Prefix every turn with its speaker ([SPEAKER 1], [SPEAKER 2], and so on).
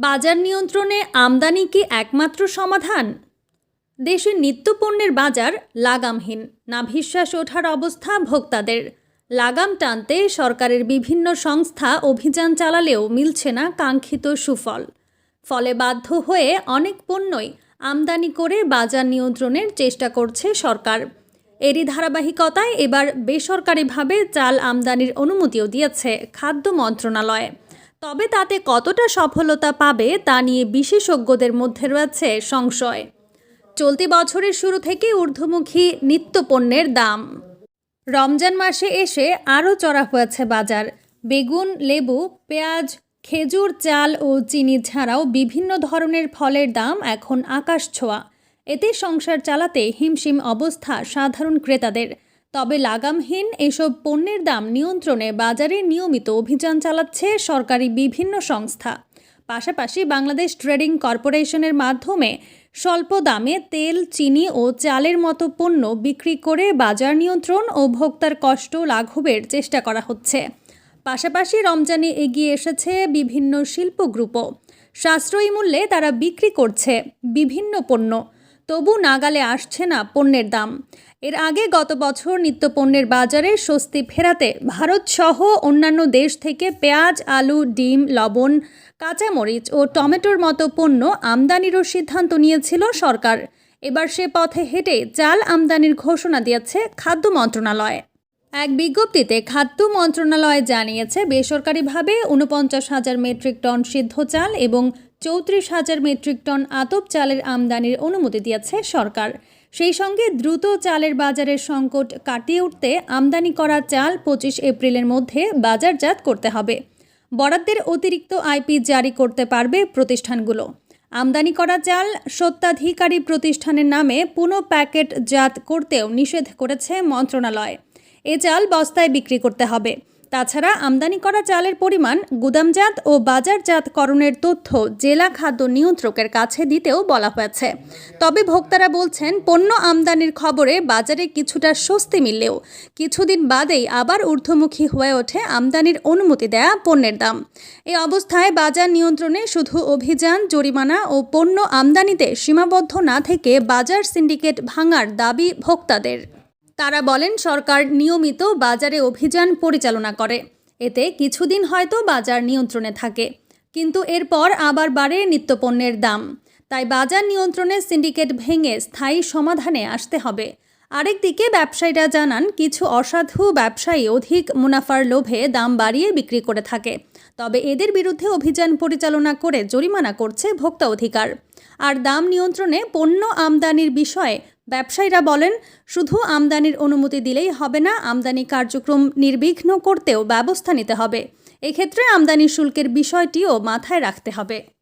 [SPEAKER 1] বাজার নিয়ন্ত্রণে আমদানি কি একমাত্র সমাধান? দেশের নিত্যপণ্যের বাজার লাগামহীন নাভিশ্বাস ওঠার অবস্থা ভোক্তাদের। লাগাম টানতে সরকারের বিভিন্ন সংস্থা অভিযান চালালেও মিলছে না কাঙ্ক্ষিত সুফল। ফলে বাধ্য হয়ে অনেক পণ্যই আমদানি করে বাজার নিয়ন্ত্রণের চেষ্টা করছে সরকার। এরই ধারাবাহিকতায় এবার বেসরকারিভাবে চাল আমদানির অনুমতিও দিয়েছে খাদ্য মন্ত্রণালয়। তবে তাতে কতটা সফলতা পাবে তা নিয়ে বিশেষজ্ঞদের মধ্যে রয়েছে সংশয়। চলতি বছরের শুরু থেকে ঊর্ধ্বমুখী নিত্যপণ্যের দাম। রমজান মাসে এসে আরও চড়া হয়েছে বাজার। বেগুন, লেবু, পেঁয়াজ, খেজুর, চাল ও চিনি ছাড়াও বিভিন্ন ধরনের ফলের দাম এখন আকাশ ছোঁয়া। এতে সংসার চালাতে হিমশিম অবস্থা সাধারণ ক্রেতাদের। তবে লাগামহীন এসব পণ্যের দাম নিয়ন্ত্রণে বাজারে নিয়মিত অভিযান চালাচ্ছে সরকারি বিভিন্ন সংস্থা। পাশাপাশি বাংলাদেশ ট্রেডিং কর্পোরেশনের মাধ্যমে স্বল্প দামে তেল, চিনি ও চালের মতো পণ্য বিক্রি করে বাজার নিয়ন্ত্রণ ও ভোক্তার কষ্ট লাঘবের চেষ্টা করা হচ্ছে। পাশাপাশি রমজানে এগিয়ে এসেছে বিভিন্ন শিল্প গ্রুপও সাশ্রয়ী মূল্যে তারা বিক্রি করছে বিভিন্ন পণ্য। তবু নাগালে আসছে না পণ্যের দাম। এর আগে গত বছর নিত্যপণ্যের বাজারে স্বস্তি ফেরাতে ভারত সহ অন্যান্য দেশ থেকে পেঁয়াজ, আলু, ডিম, লবণ, কাঁচামরিচ ও টমেটোর মতো পণ্য আমদানিরও সিদ্ধান্ত নিয়েছিল সরকার। এবার সে পথে হেঁটে চাল আমদানির ঘোষণা দিয়েছে খাদ্য মন্ত্রণালয়। এক বিজ্ঞপ্তিতে খাদ্য মন্ত্রণালয় জানিয়েছে, বেসরকারিভাবে উনপঞ্চাশ হাজার মেট্রিক টন সিদ্ধ চাল এবং চৌত্রিশ হাজার মেট্রিক টন আতপ চালের আমদানির অনুমতি দিয়েছে সরকার। সেই সঙ্গে দ্রুত চালের বাজারের সংকট কাটিয়ে উঠতে আমদানি করা চাল পঁচিশ এপ্রিলের মধ্যে বাজারজাত করতে হবে। বরাদ্দের অতিরিক্ত আইপি জারি করতে পারবে প্রতিষ্ঠানগুলো। আমদানি করা চাল সত্ত্বাধিকারী প্রতিষ্ঠানের নামে পুনঃ প্যাকেটজাত করতেও নিষেধ করেছে মন্ত্রণালয়। এ চাল বস্তায় বিক্রি করতে হবে। তাছাড়া আমদানি করা চালের পরিমাণ গুদামজাত ও বাজারজাতকরণের তথ্য জেলা খাদ্য নিয়ন্ত্রকের কাছে দিতেও বলা হয়েছে। তবে ভোক্তারা বলছেন, পণ্য আমদানির খবরে বাজারে কিছুটা স্বস্তি মিললেও কিছুদিন বাদেই আবার ঊর্ধ্বমুখী হয়ে ওঠে আমদানির অনুমতি দেয়া পণ্যের দাম। এই অবস্থায় বাজার নিয়ন্ত্রণে শুধু অভিযান, জরিমানা ও পণ্য আমদানিতে সীমাবদ্ধ না থেকে বাজার সিন্ডিকেট ভাঙার দাবি ভোক্তাদের। তারা বলেন, সরকার নিয়মিত বাজারে অভিযান পরিচালনা করে। এতে কিছুদিন হয়তো বাজার নিয়ন্ত্রণে থাকে। কিন্তু এরপর আবার বাড়ে নিত্যপণ্যের দাম। তাই বাজার নিয়ন্ত্রণে সিন্ডিকেট ভেঙে স্থায়ী সমাধানে আসতে হবে। আরেকদিকে ব্যবসায়ীরা জানান, কিছু অসাধু ব্যবসায়ী অধিক মুনাফার লোভে দাম বাড়িয়ে বিক্রি করে থাকে। তবে এদের বিরুদ্ধে অভিযান পরিচালনা করে জরিমানা করছে ভোক্তা অধিকার। আর দাম নিয়ন্ত্রণে পণ্য আমদানির বিষয়ে ব্যবসায়ীরা বলেন, শুধু আমদানির অনুমতি দিলেই হবে না, আমদানি কার্যক্রম নির্বিঘ্ন করতেও ব্যবস্থা নিতে হবে। এক্ষেত্রে আমদানি শুল্কের বিষয়টিও মাথায় রাখতে হবে।